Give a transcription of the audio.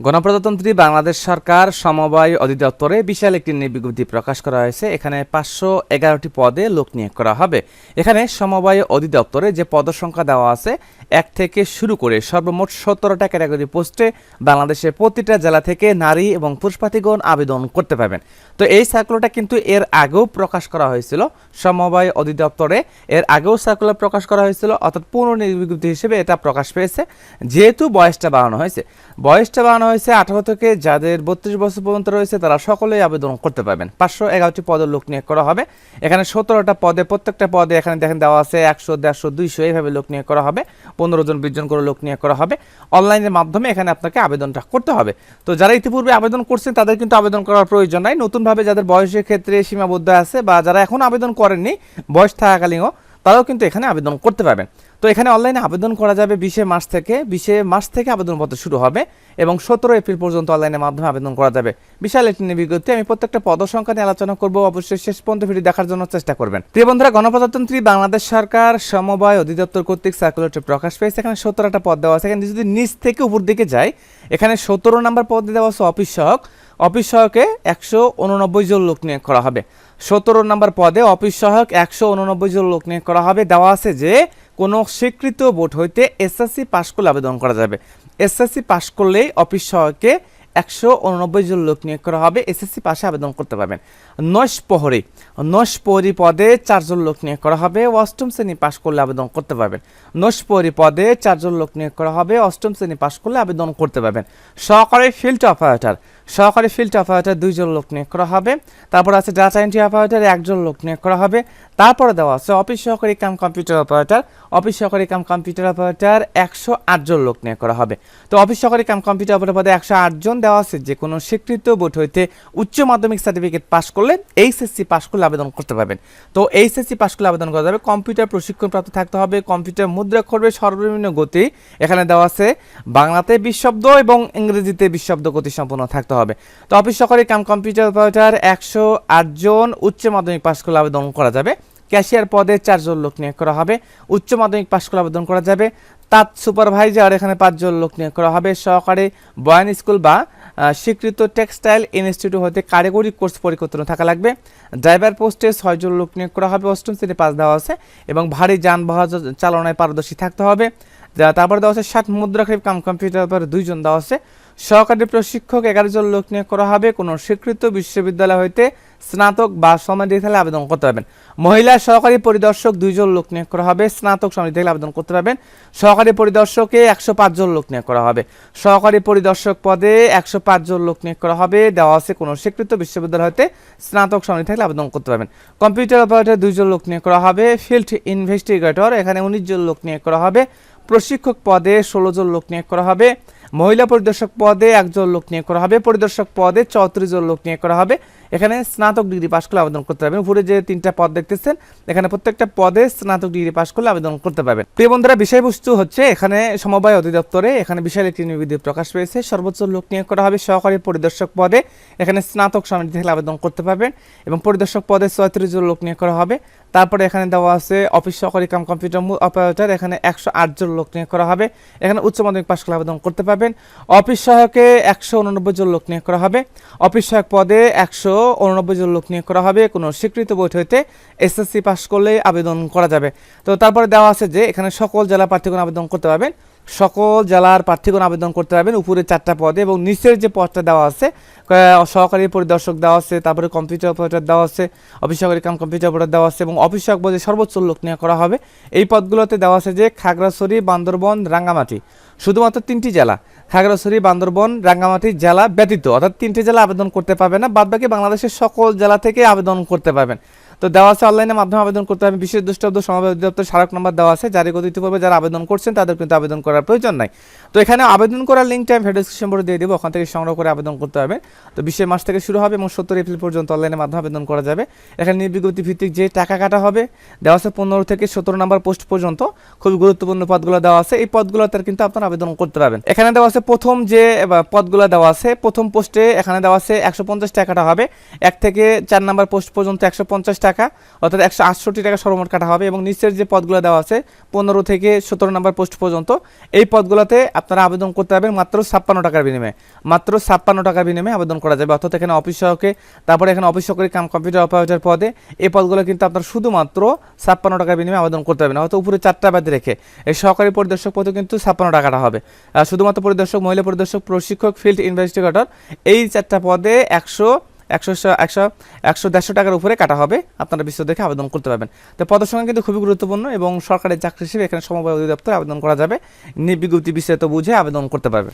গণপ্রজাতন্ত্রী বাংলাদেশ সরকার সমবায় অধিদপ্তরে বিশাল একটি বিজ্ঞপ্তি প্রকাশ করা হয়েছে। এখানে পাঁচশো এগারোটি পদে লোক নিয়োগ করা হবে। এখানে সমবায় অধিদপ্তরে যে পদসংখ্যা দেওয়া আছে, এক থেকে শুরু করে সর্বমোট সতেরোটা ক্যাটাগরি পোস্টে বাংলাদেশের প্রতিটা জেলা থেকে নারী এবং পুরুষপাতিগণ আবেদন করতে পারবেন। তো এই সার্কুলারটা কিন্তু এর আগেও প্রকাশ করা হয়েছিল। সমবায় অধিদপ্তরে এর আগেও সার্কুলার প্রকাশ করা হয়েছিল, অর্থাৎ পুনঃ নিয়োগ বিজ্ঞপ্তি হিসেবে এটা প্রকাশ পেয়েছে। যেহেতু বয়সটা বাড়ানো হয়েছে। বয়সটা বাড়ানো হয়েছে, আঠারো থেকে যাদের বত্রিশ বছর পর্যন্ত রয়েছে, তারা সকলেই আবেদন করতে পারবেন। পাঁচশো এগারোটি পদের লোক নিয়োগ করা হবে। এখানে সতেরোটা পদে, প্রত্যেকটা পদে এখানে দেখেন দেওয়া আছে একশো, দেড়শো, দুইশো, এইভাবে লোক নিয়োগ করা হবে। পনেরো জন, বিশ জন করে লোক নিয়োগ করা হবে। অনলাইনের মাধ্যমে এখানে আপনাকে আবেদনটা করতে হবে। তো যারা ইতিপূর্বে আবেদন করছেন, তাদের কিন্তু আবেদন করার প্রয়োজন নাই। নতুনভাবে যাদের বয়সের ক্ষেত্রে সীমাবদ্ধ আছে বা যারা এখন আবেদন করেননি, বয়স থাকাকালীনও তারাও কিন্তু এখানে আবেদন করতে পারবেন। তো এখানে অনলাইনে আবেদন করা যাবে বিশে মার্চ থেকে, বিশে মার্চ থেকে আবেদনপত্র শুরু হবে এবং সতেরো এপ্রিল পর্যন্ত অনলাইনের মাধ্যমে আবেদন করা যাবে। বিশাল একটি বিজ্ঞপ্তি, আমি প্রত্যেকটা পদ সংখ্যা নিয়ে আলোচনা করব। অবশ্যই শেষ পর্যন্ত ভিডিও দেখার জন্য চেষ্টা করবেন। প্রিয় বন্ধুরা, গণপ্রজাতন্ত্রী বাংলাদেশ সরকার সমবায় অধিদপ্তর কর্তৃক সার্কুলেটর প্রকাশ পেয়েছে। এখানে সতেরোটা পদ দেওয়া আছে। এখানে যদি নিচ থেকে উপর দিকে যায় এখানে সতেরো নম্বর পদ দেওয়া আছে অফিস সহক অফিস সহকে একশো উননব্বই জন লোক নিয়োগ করা হবে। সতেরো নম্বর পদে অফিস সহায়ক একশো উননব্বই জন লোক নিয়োগ করা হবে। দেওয়া আছে যে কোনো স্বীকৃত বোর্ড হইতে এসএসসি পাশ করলে আবেদন করা যাবে। এসএসসি পাশ করলেই অফিস সহায়কে একশো উননব্বই জন লোক নিয়োগ করা হবে, এসএসসি পাশে আবেদন করতে পারবেন। নশ প্রহরী নশ প্রহরী পদে চারজন লোক নিয়োগ করা হবে, অষ্টম শ্রেণি পাশ করলে আবেদন করতে পারবেন। নশ প্রহরী পদে চারজন লোক নিয়োগ করা হবে, অষ্টম শ্রেণি পাশ করলে আবেদন করতে পারবেন। সহকারী ফিল্ড অপারেটর, সহকারী ফিল্ড অপারেটর দুইজন লোক নিয়োগ করা হবে, তারপর আছে ডাটা এন্ট্রি অপারেটর, একজন লোক নিয়োগ করা হবে, তারপরে দেওয়া আছে অফিস সহকারী কাম কম্পিউটার অপারেটর, অফিস সহকারী কাম কম্পিউটার অপারেটর একশো আটজন লোক নিয়োগ করা হবে। তো অফিস সহকারী কাম কম্পিউটার অপারেটর পদে একশো আটজন দেওয়া আছে যে কোনো স্বীকৃত বোর্ড হইতে উচ্চ মাধ্যমিক সার্টিফিকেট পাশ করলে এইচএসসি পাশ করলে আবেদন করতে পারবেন। তো এইচএসসি পাশ করলে আবেদন করা যাবে। কম্পিউটার প্রশিক্ষণ প্রাপ্ত থাকতে হবে। কম্পিউটার মুদ্রা করবে সর্বনিম্ন গতি। এখানে দেওয়া আছে, বাংলাতে বিশ শব্দ এবং ইংরেজিতে বিশ শব্দ গতি সম্পন্ন থাকতে হবে। তো অফিস সহকারী কাম কম্পিউটার অপারেটর একশো আটজন উচ্চ মাধ্যমিক পাশ করলে আবেদন করা যাবে। ক্যাশিয়ার পদে চারজন লোক নিয়োগ করা হবে। উচ্চ মাধ্যমিক পাশ করে আবেদন করা যাবে। তাঁত সুপারভাইজার এখানে পাঁচজন লোক নিয়োগ করা হবে। সহকারে বয়ান স্কুল বা স্বীকৃত টেক্সটাইল ইনস্টিটিউট হতে কারিগরি কোর্স পরিকল্পনা থাকা লাগবে। ড্রাইভার পোস্টে ছয়জন লোক নিয়োগ করা হবে। অষ্টম শ্রেণি পাস দেওয়া আছে এবং ভারী যানবাহন চালনায় পারদর্শী থাকতে হবে। তারপর দেওয়া আছে ষাট মুদ্রাক্ষেপ কাম কম্পিউটার পরে দুইজন দেওয়া আছে। সহকারী প্রশিক্ষক এগারো জন লোক নিয়োগ করা হবে। কোনো স্বীকৃত বিশ্ববিদ্যালয় হইতে স্নাতক বা সমাধি থেকে আবেদন করতে পারবেন। মহিলা সহকারী পরিদর্শক দুইজন লোক নিয়োগ করা হবে। স্নাতক সমাধি থেকে আবেদন করতে পারবেন। সহকারী পরিদর্শকে একশো জন লোক নিয়োগ করা হবে। সহকারী পরিদর্শক পদে একশো জন লোক নিয়োগ করা হবে। দেওয়া আছে কোনো স্বীকৃত বিশ্ববিদ্যালয় হতে স্নাতক সমাধি থেকে আবেদন করতে পারবেন। কম্পিউটার অপারেটর দুইজন লোক নিয়োগ করা হবে। ফিল্ড ইনভেস্টিগেটর, এখানে উনিশ জন লোক নিয়োগ করা হবে। প্রশিক্ষক পদে ষোলো জন লোক নিয়োগ করা হবে। মহিলা পরিদর্শক পদে একজন লোক নিয়োগ করা হবে। পরিদর্শক পদে চৌত্রিশ জন লোক নিয়োগ করা হবে। এখানে স্নাতক ডিগ্রি পাশ করলে আবেদন করতে পারবেন। উপরে যে তিনটা পদ দেখতেছেন, এখানে প্রত্যেকটা পদে স্নাতক ডিগ্রি পাশ করলে আবেদন করতে পারবেন। প্রিয় বন্ধুরা, বিষয়বস্তু হচ্ছে, এখানে সমবায় অধিদপ্তরে এখানে বিশাল একটি নিবেদিত প্রকাশ পেয়েছে। সর্বোচ্চ লোক নিয়োগ করা হবে সহকারী পরিদর্শক পদে। এখানে স্নাতক সমিতি থেকে আবেদন করতে পারবেন এবং পরিদর্শক পদে ছয়ত্রিশ জন লোক নিয়োগ করা হবে। তারপরে এখানে দেওয়া আছে, অফিস সহকারী কাম কম্পিউটার অপারেটার, এখানে একশো আট জন লোক নিয়োগ করা হবে। এখানে উচ্চ মাধ্যমিক পাশ করে আবেদন করতে পারবেন। অফিস সহায়কে একশো উননব্বই জন লোক নিয়োগ করা হবে। অফিস সহায়ক পদে একশো উননব্বই জন লোক নিয়োগ করা হবে। কোনো স্বীকৃত বোর্ড হইতে এসএসসি পাশ করলে আবেদন করা যাবে। তো তারপরে দেওয়া আছে যে, এখানে সকল জেলা প্রার্থীগণ আবেদন করতে পারবেন। সকল জেলার প্রার্থীগণ আবেদন করতে পারবেন উপরে চারটা পদে এবং নিচের যে পদটা দেওয়া আছে সহকারী পরিদর্শক দেওয়া আছে, তারপরে কম্পিউটার অপারেটর দেওয়া আছে অফিস সহকারী কাম কম্পিউটার অপারেটর দেওয়া আছে এবং অফিস সহক পদে সর্বোচ্চ লোক নিয়োগ করা হবে। এই পদগুলোতে দেওয়া আছে যে খাগড়াছড়ি, বান্দরবন, রাঙ্গামাটি, শুধুমাত্র তিনটি জেলা। খাগড়াছড়ি, বান্দরবন, রাঙ্গামাটি জেলা ব্যতীত, অর্থাৎ তিনটি জেলা আবেদন করতে পারবে না, বাদবাকি বাংলাদেশের সকল জেলা থেকে আবেদন করতে পারবেন। তো দেওয়া আছে অনলাইনের মাধ্যমে আবেদন করতে হবে। বিশেষ দুষ্টব্দ সমাবেশ অধিদপ্তর স্মারক নাম্বার দেওয়া আছে। জারি গত ইতিপূর্বে যারা আবেদন করছেন, তাদের কিন্তু আবেদন করার প্রয়োজন নাই। তো এখানে আবেদন করার লিঙ্কটা আমি ভিডিও ডিসক্রিপশন বোর্ডে দিয়ে দেবো। ওখান থেকে সংগ্রহ করে আবেদন করতে হবে। তো বিশে মাস থেকে শুরু হবে এবং সত্তর এপ্রিল পর্যন্ত অনলাইনের মাধ্যমে আবেদন করা যাবে। এখানে নির্বিজ্ঞপ্তি ভিত্তিক যে টাকা কাটা হবে, দেওয়া আছে পনেরো থেকে সতেরো নম্বর পোস্ট পর্যন্ত। খুব গুরুত্বপূর্ণ পদগুলো দেওয়া আছে। এই পদগুলোতে কিন্তু আপনারা আবেদন করতে পারবেন। এখানে দেওয়া আছে প্রথম যে পদগুলো দেওয়া আছে, প্রথম পোস্টে এখানে দেওয়া আছে একশো পঞ্চাশ টাকাটা হবে। এক থেকে চার নম্বর পোস্ট পর্যন্ত একশো পঞ্চাশ টাকা, অর্থাৎ একশো আটষট্টি টাকা সর্বমোট কাটা হবে এবং নিচের যে পদগুলো দেওয়া আছে, পনেরো থেকে সতেরো নম্বর পোস্ট পর্যন্ত, এই পদগুলোতে আপনারা আবেদন করতে পারবেন মাত্র ছাপ্পান্ন টাকার বিনিময়ে। মাত্র ছাপ্পান্ন টাকার বিনিময়ে আবেদন করা যাবে। অর্থাৎ এখানে অফিস সহকে, তারপরে এখানে অফিস সহকারী কাম কম্পিউটার অপারেটর পদে, এই পদগুলো কিন্তু আপনার শুধুমাত্র ছাপ্পান্ন টাকার বিনিময়ে আবেদন করতে পারবেন। হয়তো উপরে চারটা বাদে রেখে, এই সহকারী পরিদর্শক পদে কিন্তু ছাপ্পান্ন টাকাটা হবে। শুধুমাত্র পরিদর্শক, মহিলা পরিদর্শক, প্রশিক্ষক, ফিল্ড ইনভেস্টিগেটর, এই চারটা পদে একশো একশো একশো একশো দেড়শো টাকার উপরে কাটা হবে। আপনারা বিশ্ব দেখে আবেদন করতে পারবেন। তো পদের সংখ্যা কিন্তু খুবই গুরুত্বপূর্ণ এবং সরকারি চাকরি হিসেবে এখানে সমবায় অধিদপ্তরে আবেদন করা যাবে। নির্বিজ্ঞপ্তি বিজ্ঞপ্তি বিস্তারিত বুঝে আবেদন করতে পারবেন